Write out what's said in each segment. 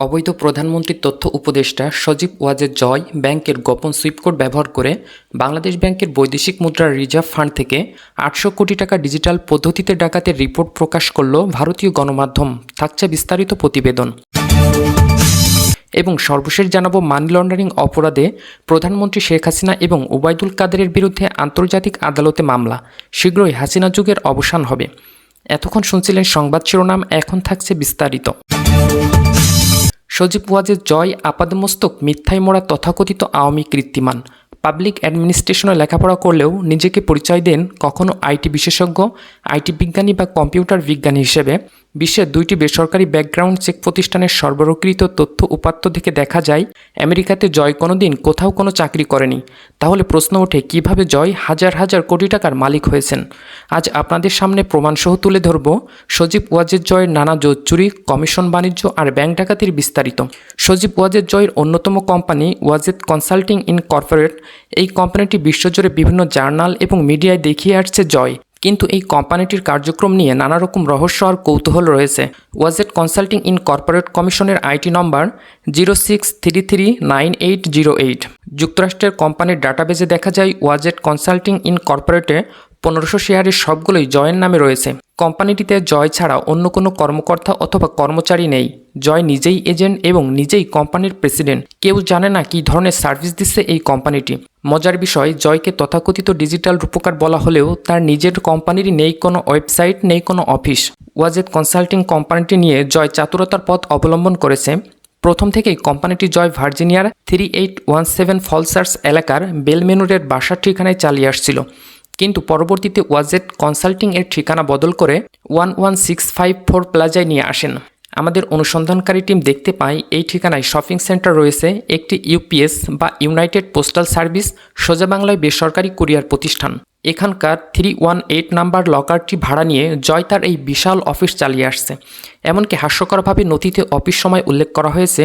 অবৈধ প্রধানমন্ত্রীর তথ্য উপদেষ্টা সজীব ওয়াজেদ জয় ব্যাংকের গোপন সুইপ কোড ব্যবহার করে বাংলাদেশ ব্যাংকের বৈদেশিক মুদ্রার রিজার্ভ ফান্ড থেকে আটশো কোটি টাকা ডিজিটাল পদ্ধতিতে ডাকাতের রিপোর্ট প্রকাশ করল ভারতীয় গণমাধ্যম। থাকছে বিস্তারিত প্রতিবেদন। এবং সর্বশেষ জানাব মানি লন্ডারিং অপরাধে প্রধানমন্ত্রী শেখ হাসিনা এবং ওবায়দুল কাদেরের বিরুদ্ধে আন্তর্জাতিক আদালতে মামলা। শীঘ্রই হাসিনা যুগের অবসান হবে। এতক্ষণ শুনছিলেন সংবাদ শিরোনাম, এখন থাকছে বিস্তারিত। সজীব ওয়াজের জয়, আপাদমস্তক মিথ্যায় মরা তথাকথিত আওয়ামী কৃত্তিমান পাবলিক অ্যাডমিনিস্ট্রেশনে লেখাপড়া করলেও নিজেকে পরিচয় দেন কখনও আইটি বিশেষজ্ঞ, আইটি বিজ্ঞানী বা কম্পিউটার বিজ্ঞানী হিসেবে। বিশ্বের দুইটি বেসরকারি ব্যাকগ্রাউন্ড চেক প্রতিষ্ঠানের সরবরাহকৃত তথ্য উপাত্ত থেকে দেখা যায়, আমেরিকাতে জয় কোনোদিন কোথাও কোনো চাকরি করেনি। তাহলে প্রশ্ন ওঠে, কীভাবে জয় হাজার হাজার কোটি টাকার মালিক হয়েছেন? আজ আপনাদের সামনে প্রমাণসহ তুলে ধরব, সজীব ওয়াজের জয়ের নানা জোচ্চুরি কমিশন বাণিজ্য আর ব্যাংক ডাকাতির বিস্তারিত। সজীব ওয়াজের জয়ের অন্যতম company Wazed consulting inc corporate এই কোম্পানিটি বিশ্বজুড়ে বিভিন্ন জার্নাল এবং মিডিয়ায় দেখিয়ে আসছে জয়। কিন্তু এই কোম্পানিটির কার্যক্রম নিয়ে নানা রকম রহস্য আর কৌতূহল রয়েছে। ওয়াজেট কনসাল্টিং ইন কর্পোরেট কমিশনের আইটি নম্বর zero six three three nine eight zero eight. যুক্তরাষ্ট্রের কোম্পানির ডাটাবেজে দেখা যায় ওয়াজেট কনসাল্টিং ইন কর্পোরেটে পনেরোশো শেয়ারের সবগুলোই জয়ের নামে রয়েছে। কোম্পানিটিতে জয় ছাড়া অন্য কোনো কর্মকর্তা অথবা কর্মচারী নেই। জয় নিজেই এজেন্ট এবং নিজেই কোম্পানির প্রেসিডেন্ট। কেউ জানে না কী ধরনের সার্ভিস দিচ্ছে এই কোম্পানিটি। মজার বিষয়, জয়কে তথাকথিত ডিজিটাল রূপকার বলা হলেও তার নিজের কোম্পানিরই নেই কোনো ওয়েবসাইট, নেই কোনো অফিস। ওয়াজেদ কনসাল্টিং কোম্পানিটি নিয়ে জয় চাতুরতার পথ অবলম্বন করেছে। প্রথম থেকেই কোম্পানিটি জয় ভার্জিনিয়ার থ্রি এইট ওয়ান সেভেন ফলসার্স এলাকার বেলমেনুরের বাসার ঠিকানায় চালিয়ে আসছিল। কিন্তু পরবর্তীতে ওয়াজেট কনসাল্টিং এর ঠিকানা বদল করে one one six five four প্লাজায় নিয়ে আসেন। আমাদের অনুসন্ধানকারী টিম দেখতে পায়, এই ঠিকানায় শপিং সেন্টার রয়েছে, একটি ইউপিএস বা ইউনাইটেড পোস্টাল সার্ভিস, সোজা বাংলায় বেসরকারি কুরিয়ার প্রতিষ্ঠান। এখানকার থ্রি ওয়ান এইট নাম্বার লকারটি ভাড়া নিয়ে জয় তার এই বিশাল অফিস চালিয়ে আসছে। এমনকি হাস্যকরভাবে নথিতে অফিস সময় উল্লেখ করা হয়েছে,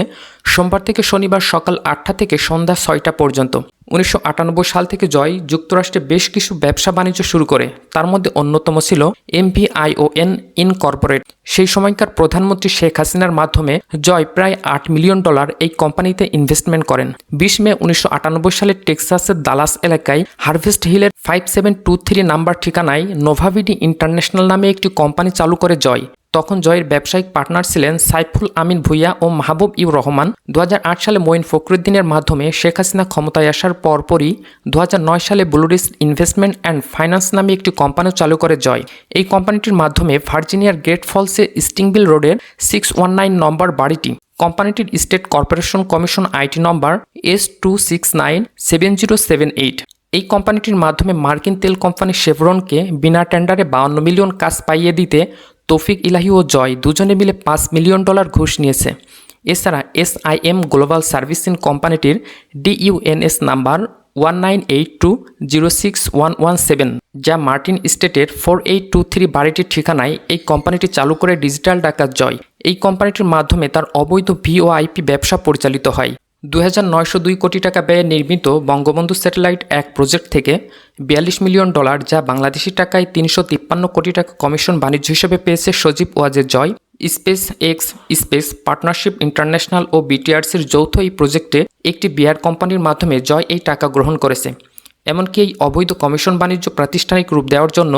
সোমবার থেকে শনিবার সকাল আটটা থেকে সন্ধ্যা ছয়টা পর্যন্ত। উনিশশো আটানব্বই সাল থেকে জয় যুক্তরাষ্ট্রে বেশ কিছু ব্যবসা বাণিজ্য শুরু করে। তার মধ্যে অন্যতম ছিল এমভিআইওএন ইনকর্পোরেট। সেই সময়কার প্রধানমন্ত্রী শেখ হাসিনার মাধ্যমে জয় প্রায় আট মিলিয়ন ডলার এই কোম্পানিতে ইনভেস্টমেন্ট করেন। বিশ মে উনিশশো আটানব্বই সালে টেক্সাসের দালাস এলাকায় হারভেস্ট হিলের five seven two three number ঠিকানায় নোভাভিডি ইন্টারন্যাশনাল নামে একটি কোম্পানি চালু করে জয়। তখন জয়ের ব্যবসায়িক পার্টনার ছিলেন সাইফুল আমিন ভুইয়া ও মাহবুব ইউ রহমান। দু হাজার আট সালে মঈন ফখরুদ্দিনের মাধ্যমে শেখ হাসিনা ক্ষমতায় আসার পরপরই দু হাজার নয় সালে ব্লুরিস ইনভেস্টমেন্ট অ্যান্ড ফাইন্যান্স নামে একটি কোম্পানি চালু করে জয়। এই কোম্পানিটির মাধ্যমে ভার্জিনিয়ার গ্রেট ফলসে স্টিংবিল রোডের সিক্স ওয়ান নাইন নম্বর বাড়িটি, কোম্পানিটির স্টেট কর্পোরেশন কমিশন আইটি নম্বর S two six nine seven zero seven eight. এই কোম্পানিটির মাধ্যমে মার্কিন তেল কোম্পানি শেভরনকে বিনা টেন্ডারে বাউন্ন মিলিয়ন কাজ পাইয়ে দিতে তৌফিক ইলাহি ও জয়। দুজনে মিলে পাঁচ মিলিয়ন ডলার ঘুষ নিয়েছে। এছাড়া এসআইএম গ্লোবাল সার্ভিসিং কোম্পানিটির DUNS number one nine eight two zero six one one seven, যা মার্টিন স্টেটের ফোর এইট টু থ্রি বাড়িটির ঠিকানায় এই কোম্পানিটি চালু করে ডিজিটাল ডাকাত জয়। এই কোম্পানিটির মাধ্যমে তার অবৈধ ভিওআইপি ব্যবসা পরিচালিত হয়। দু কোটি টাকা ব্যয়ে নির্মিত বঙ্গবন্ধু স্যাটেলাইট এক প্রজেক্ট থেকে বিয়াল্লিশ মিলিয়ন ডলার যা বাংলাদেশি টাকায় তিনশো তিপ্পান্ন কোটি টাকা কমিশন বাণিজ্য হিসেবে পেয়েছে সজীব ওয়াজের Joy. Space X space partnership international ও বিটিআরসির যৌথ এই প্রজেক্টে একটি বিয়ার কোম্পানির মাধ্যমে জয় এই টাকা গ্রহণ করেছে। এমনকি এই অবৈধ কমিশন বাণিজ্য প্রাতিষ্ঠানিক রূপ দেওয়ার জন্য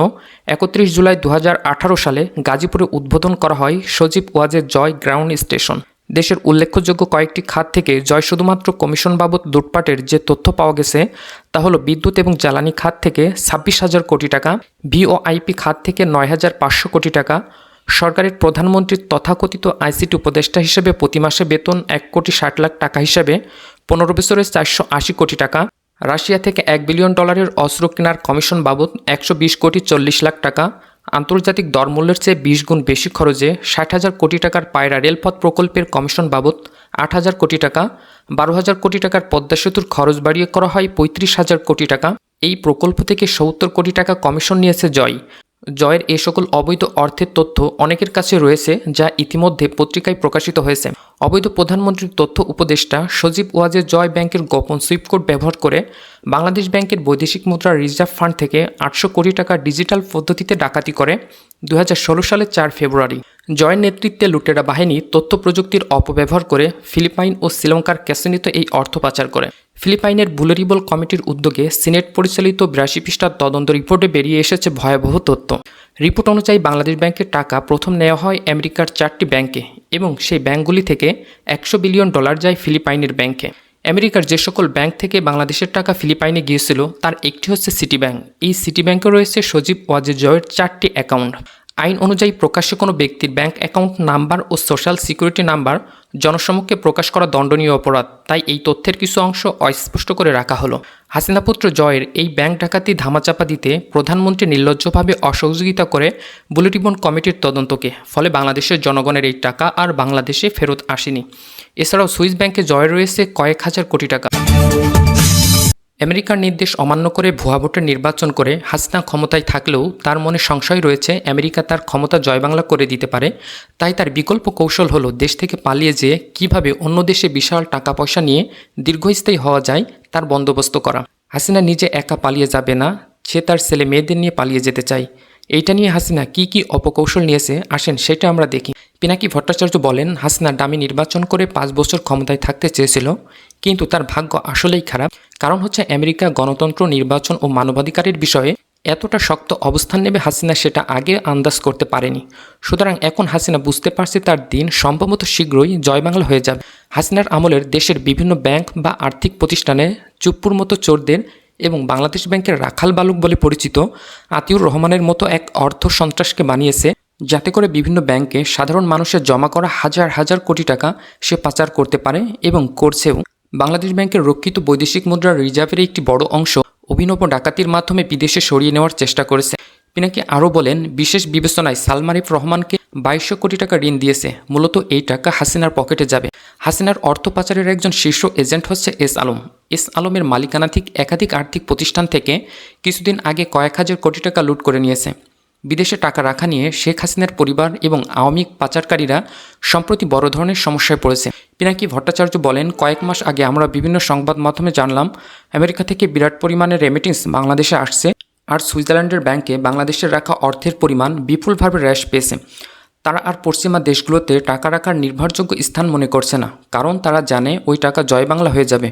একত্রিশ জুলাই দু হাজার আঠারো সালে গাজীপুরে উদ্বোধন করা হয় সজীব ওয়াজের জয় গ্রাউন্ড স্টেশন। দেশের উল্লেখযোগ্য কয়েকটি খাত থেকে জয় শুধুমাত্র কমিশন বাবদ লুটপাটের যে তথ্য পাওয়া গেছে, তা হলো বিদ্যুৎ এবং জ্বালানি খাত থেকে ছাব্বিশ হাজার কোটি টাকা, ভিওআইপি খাত থেকে নয় হাজার পাঁচশো কোটি টাকা, সরকারের প্রধানমন্ত্রীর তথাকথিত আইসিটি উপদেষ্টা হিসেবে প্রতি মাসে বেতন এক কোটি ষাট লাখ টাকা হিসেবে পনেরো বছরের চারশো আশি কোটি টাকা, রাশিয়া থেকে এক বিলিয়ন ডলারের অস্ত্র কেনার কমিশন বাবদ একশো বিশ কোটি চল্লিশ লাখ টাকা আন্তর্জাতিক দরমূল্যের চেয়ে বিশ গুণ বেশি খরচে ষাট হাজার কোটি টাকার পায়রা রেলপথ প্রকল্পের কমিশন বাবদ আট হাজার কোটি টাকা, বারো হাজার কোটি টাকার পদ্মা সেতুর খরচ বাড়িয়ে করা হয় পঁয়ত্রিশ হাজার কোটি টাকা। এই প্রকল্প থেকে সত্তর কোটি টাকা কমিশন নিয়েছে জয়। জয়ের এ সকল অবৈধ অর্থের তথ্য অনেকের কাছে রয়েছে যা ইতিমধ্যে পত্রিকায় প্রকাশিত হয়েছে। অবৈধ প্রধানমন্ত্রীর তথ্য উপদেষ্টা সজীব ওয়াজের জয় ব্যাংকের গোপন সুইপ কোড ব্যবহার করে বাংলাদেশ ব্যাংকের বৈদেশিক মুদ্রা রিজার্ভ ফান্ড থেকে আটশো কোটি টাকা ডিজিটাল পদ্ধতিতে ডাকাতি করে দু হাজার ষোলো সালের চার ফেব্রুয়ারি। জয়ের নেতৃত্বে লুটেরা বাহিনী তথ্য প্রযুক্তির অপব্যবহার করে ফিলিপাইন ও শ্রীলঙ্কার ক্যাসিনিতে এই অর্থ পাচার করে। ফিলিপাইনের বুলেরিবল কমিটির উদ্যোগে সিনেট পরিচালিত বিরাশি পৃষ্ঠার তদন্ত রিপোর্টে বেরিয়ে এসেছে ভয়াবহ তথ্য। রিপোর্ট অনুযায়ী বাংলাদেশ ব্যাংকের টাকা প্রথম নেওয়া হয় আমেরিকার চারটি ব্যাংকে এবং সেই ব্যাংকগুলি থেকে একশো বিলিয়ন ডলার যায় ফিলিপাইনের ব্যাংকে। আমেরিকার যে সকল ব্যাংক থেকে বাংলাদেশের টাকা ফিলিপাইনে গিয়েছিল, তার একটি হচ্ছে সিটি ব্যাংক এই সিটি ব্যাংকে রয়েছে সজীব ওয়াজে জয়ের চারটি অ্যাকাউন্ট। আইন অনুযায়ী প্রকাশ্যে কোনো ব্যক্তির ব্যাংক অ্যাকাউন্ট নাম্বার ও সোশ্যাল সিকিউরিটি নাম্বার জনসমক্ষে প্রকাশ করা দণ্ডনীয় অপরাধ। তাই এই তথ্যের কিছু অংশ অস্পষ্ট করে রাখা হলো। হাসিনাপুত্র জয়ের এই ব্যাংক ডাকাতি ধামাচাপা দিতে প্রধানমন্ত্রী নির্লজ্জভাবে অসহযোগিতা করে বুলেটিবন কমিটির তদন্তকে। ফলে বাংলাদেশের জনগণের এই টাকা আর বাংলাদেশে ফেরত আসেনি। এছাড়াও সুইস ব্যাংকে জয় রয়েছে কয়েক হাজার কোটি টাকা। আমেরিকার নির্দেশ অমান্য করে ভুয়া ভোটের নির্বাচন করে হাসিনা ক্ষমতায় থাকলেও তার মনে সংশয় রয়েছে, আমেরিকা তার ক্ষমতা জয়বাংলা করে দিতে পারে। তাই তার বিকল্প কৌশল হলো দেশ থেকে পালিয়ে যেয়ে কীভাবে অন্য দেশে বিশাল টাকা পয়সা নিয়ে দীর্ঘস্থায়ী হওয়া যায় তার বন্দোবস্ত করা। হাসিনা নিজে একা পালিয়ে যাবে না, সে তার ছেলে মেয়েদের নিয়ে পালিয়ে যেতে চায়। এইটা নিয়ে হাসিনা কি কি অপকৌশল নিয়েছে, আসেন সেটা আমরা দেখি। পিনাকি ভট্টাচার্য বলেন, হাসিনা ডামি নির্বাচন করে পাঁচ বছর ক্ষমতায় থাকতে চেয়েছিল। কিন্তু তার ভাগ্য আসলেই খারাপ। কারণ হচ্ছে আমেরিকা গণতন্ত্র, নির্বাচন ও মানবাধিকারের বিষয়ে এতটা শক্ত অবস্থান নেবে হাসিনা সেটা আগে আন্দাজ করতে পারেনি। সুতরাং এখন হাসিনা বুঝতে পারছে তার দিন সম্ভবত শীঘ্রই জয়বাংলা হয়ে যাবে। হাসিনার আমলের দেশের বিভিন্ন ব্যাংক বা আর্থিক প্রতিষ্ঠানে চুপ্পুর মতো চোরদের এবং বাংলাদেশ ব্যাংকের রাখাল বালক বলে পরিচিত আতিউর রহমানের মতো এক অর্থ সন্ত্রাসকে বানিয়েছে, যাতে করে বিভিন্ন ব্যাংকে সাধারণ মানুষের জমা করা হাজার হাজার কোটি টাকা সে পাচার করতে পারে এবং করছেও। বাংলাদেশ ব্যাংকের রক্ষিত বৈদেশিক মুদ্রার রিজার্ভের একটি বড় অংশ অভিনব ডাকাতির মাধ্যমে বিদেশে সরিয়ে নেওয়ার চেষ্টা করেছে। পিনাকি আরও বলেন, বিশেষ বিবেচনায় সালমারিফ রহমানকে বাইশশো কোটি টাকা ঋণ দিয়েছে। মূলত এই টাকা হাসিনার পকেটে যাবে। হাসিনার অর্থ পাচারের একজন শীর্ষ এজেন্ট হচ্ছে এস আলম। এস আলমের মালিকানাধিক একাধিক আর্থিক প্রতিষ্ঠান থেকে কিছুদিন আগে কয়েক হাজার কোটি টাকা লুট করে নিয়েছে। বিদেশে টাকা রাখা নিয়ে শেখ হাসিনার পরিবার এবং আওয়ামী পাচারকারীরা সম্প্রতি বড় ধরনের সমস্যায় পড়েছে। পিনাকি ভট্টাচার্য বলেন, কয়েক মাস আগে আমরা বিভিন্ন সংবাদ মাধ্যমে জানলাম, আমেরিকা থেকে বিরাট পরিমাণের রেমিটেন্স বাংলাদেশে আসছে আর সুইজারল্যান্ডের ব্যাংকে বাংলাদেশের রাখা অর্থের পরিমাণ বিপুলভাবে হ্রাস পেয়েছে। তারা আর পশ্চিমা দেশগুলোতে টাকা রাখার নির্ভরযোগ্য স্থান মনে করছে না, কারণ তারা জানে ওই টাকা জয় বাংলা হয়ে যাবে।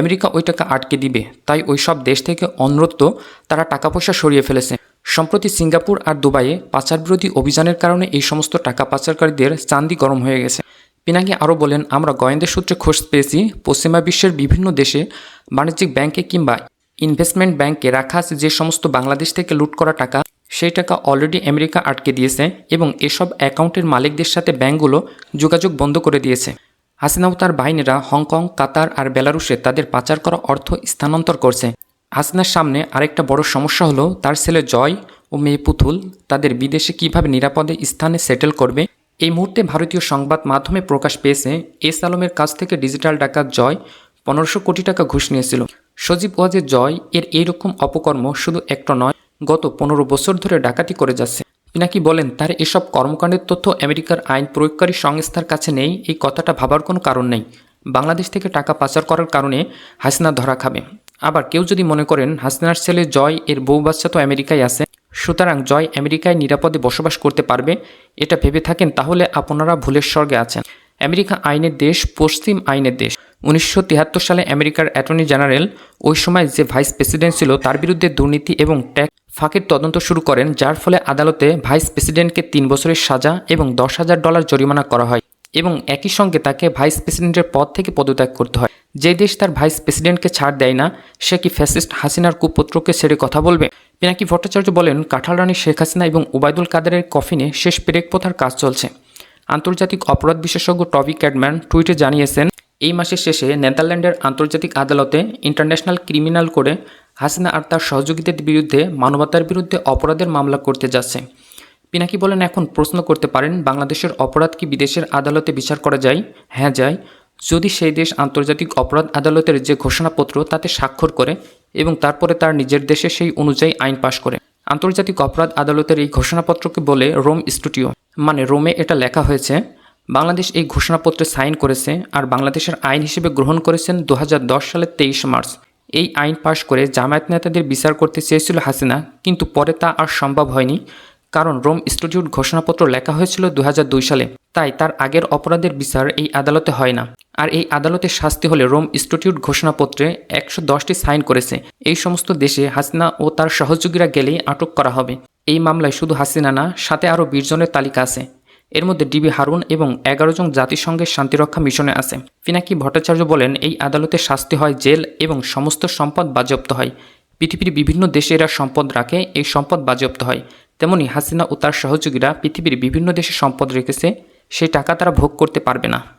আমেরিকা ওই টাকা আটকে দিবে, তাই ওই সব দেশ থেকে অনরত্ব তারা টাকা পয়সা সরিয়ে ফেলেছে। সম্প্রতি সিঙ্গাপুর আর দুবাইয়ে পাচার বিরোধী অভিযানের কারণে এই সমস্ত টাকা পাচারকারীদের চান্দি গরম হয়ে গেছে। পিনাকি আরও বলেন, আমরা গোয়েন্দা সূত্রে খোঁজ পেয়েছি, পশ্চিমা বিশ্বের বিভিন্ন দেশে বাণিজ্যিক ব্যাংকে কিংবা ইনভেস্টমেন্ট ব্যাংকে রাখা আছে যে সমস্ত বাংলাদেশ থেকে লুট করা টাকা, সেই টাকা অলরেডি আমেরিকা আটকে দিয়েছে এবং এসব অ্যাকাউন্টের মালিকদের সাথে ব্যাংকগুলো যোগাযোগ বন্ধ করে দিয়েছে। হাসিনা ও তার বাহিনীরা হংকং, কাতার আর বেলারুসে তাদের পাচার করা অর্থ স্থানান্তর করছে। হাসিনার সামনে আরেকটা বড় সমস্যা হলো, তার ছেলে জয় ও মেয়ে পুতুল তাদের বিদেশে কীভাবে নিরাপদে স্থানে সেটেল করবে এই মুহূর্তে ভারতীয় সংবাদ মাধ্যমে প্রকাশ পেয়েছে, এস আলমের কাছ থেকে ডিজিটাল ডাকাত জয় পনেরোশো কোটি টাকা ঘুষ নিয়েছিল। সজীব ওয়াজের জয় এর এইরকম অপকর্ম শুধু একটা নয়, গত পনেরো বছর ধরে ডাকাতি করে যাচ্ছে। পিনাকি বলেন, তার এসব কর্মকাণ্ডের তথ্য আমেরিকার আইন প্রয়োগকারী সংস্থার কাছে নেই, এই কথাটা ভাবার কোনো কারণ নেই। বাংলাদেশ থেকে টাকা পাচার করার কারণে হাসিনা ধরা খাবে। আবার কেউ যদি মনে করেন, হাসিনার ছেলে জয় এর বউ বাচ্চা তো আমেরিকায় আছে সুতরাং জয় আমেরিকায় নিরাপদে বসবাস করতে পারবে, এটা ভেবে থাকেন তাহলে আপনারা ভুলের স্বর্গে আছেন। আমেরিকা আইনের দেশ, পশ্চিম আইনের দেশ। উনিশশো সালে আমেরিকার অ্যাটর্নি জেনারেল ওই সময় যে ভাইস প্রেসিডেন্ট ছিল, তার বিরুদ্ধে দুর্নীতি এবং ট্যাক্স ফাঁকের তদন্ত শুরু করেন, যার ফলে আদালতে ভাইস প্রেসিডেন্টকে তিন বছরের সাজা এবং দশ হাজার ডলার জরিমানা করা হয় এবং একই সঙ্গে তাকে ভাইস প্রেসিডেন্টের পদ থেকে পদত্যাগ করতে হয়। যে দেশ তার ভাইস প্রেসিডেন্টকে ছাড় দেয় না, সে কি ফ্যাসিস্ট হাসিনার কুপুত্রকে ছেড়ে কথা বলবে? পিনাকি ভট্টাচার্য বলেন, কাঁঠাল রানী শেখ হাসিনা এবং ওবায়দুল কাদেরের কফিনে শেষ পেরেক কাজ চলছে। আন্তর্জাতিক অপরাধ বিশেষজ্ঞ টবি ক্যাডম্যান টুইটে জানিয়েছেন, এই মাসের শেষে নেদারল্যান্ডের আন্তর্জাতিক আদালতে ইন্টারন্যাশনাল ক্রিমিনাল করে হাসিনা আর তার সহযোগীদের বিরুদ্ধে মানবতার বিরুদ্ধে অপরাধের মামলা করতে যাচ্ছে। পিনাকি বলেন, এখন প্রশ্ন করতে পারেন, বাংলাদেশের অপরাধ কি বিদেশের আদালতে বিচার করা যায়? হ্যাঁ যায়। যদি সেই দেশ আন্তর্জাতিক অপরাধ আদালতের যে ঘোষণাপত্র তাতে স্বাক্ষর করে এবং তারপরে তার নিজের দেশে সেই অনুযায়ী আইন পাশ করে। আন্তর্জাতিক অপরাধ আদালতের এই ঘোষণাপত্রকে বলে রোম স্টুডিও মানে রোমে এটা লেখা হয়েছে, বাংলাদেশ এই ঘোষণাপত্রে সাইন করেছে আর বাংলাদেশের আইন হিসেবে গ্রহণ করেছেন দু হাজার দশ সালের তেইশ মার্চ। এই আইন পাশ করে জামায়াত নেতাদের বিচার করতে চেয়েছিল হাসিনা, কিন্তু পরে তা আর সম্ভব হয়নি, কারণ রোম ইনস্টিটিউট ঘোষণাপত্র লেখা হয়েছিল দু হাজার দুই সালে। তাই তার আগের অপরাধের বিচার এই আদালতে হয় না। আর এই আদালতের শাস্তি হলে রোম ইনস্টিটিউট ঘোষণাপত্রে একশো দশটি সাইন করেছে। এই সমস্ত দেশে হাসিনা ও তার সহযোগীরা গেলেই আটক করা হবে। এই মামলায় শুধু হাসিনা না, সাথে আরও বিশ জনের তালিকা আছে। এর মধ্যে ডিবি হারুন এবং এগারো জন জাতিসংঘের শান্তিরক্ষা মিশনে আছে। পিনাকি ভট্টাচার্য বলেন, এই আদালতে শাস্তি হয় জেল এবং সমস্ত সম্পদ বাজেয়াপ্ত হয়। পৃথিবীর বিভিন্ন দেশে এরা সম্পদ রাখে, এই সম্পদ বাজেয়াপ্ত হয়। তেমনি হাসিনা ও তার সহযোগীরা পৃথিবীর বিভিন্ন দেশে সম্পদ রেখেছে। সেই টাকা তারা ভোগ করতে পারবে না।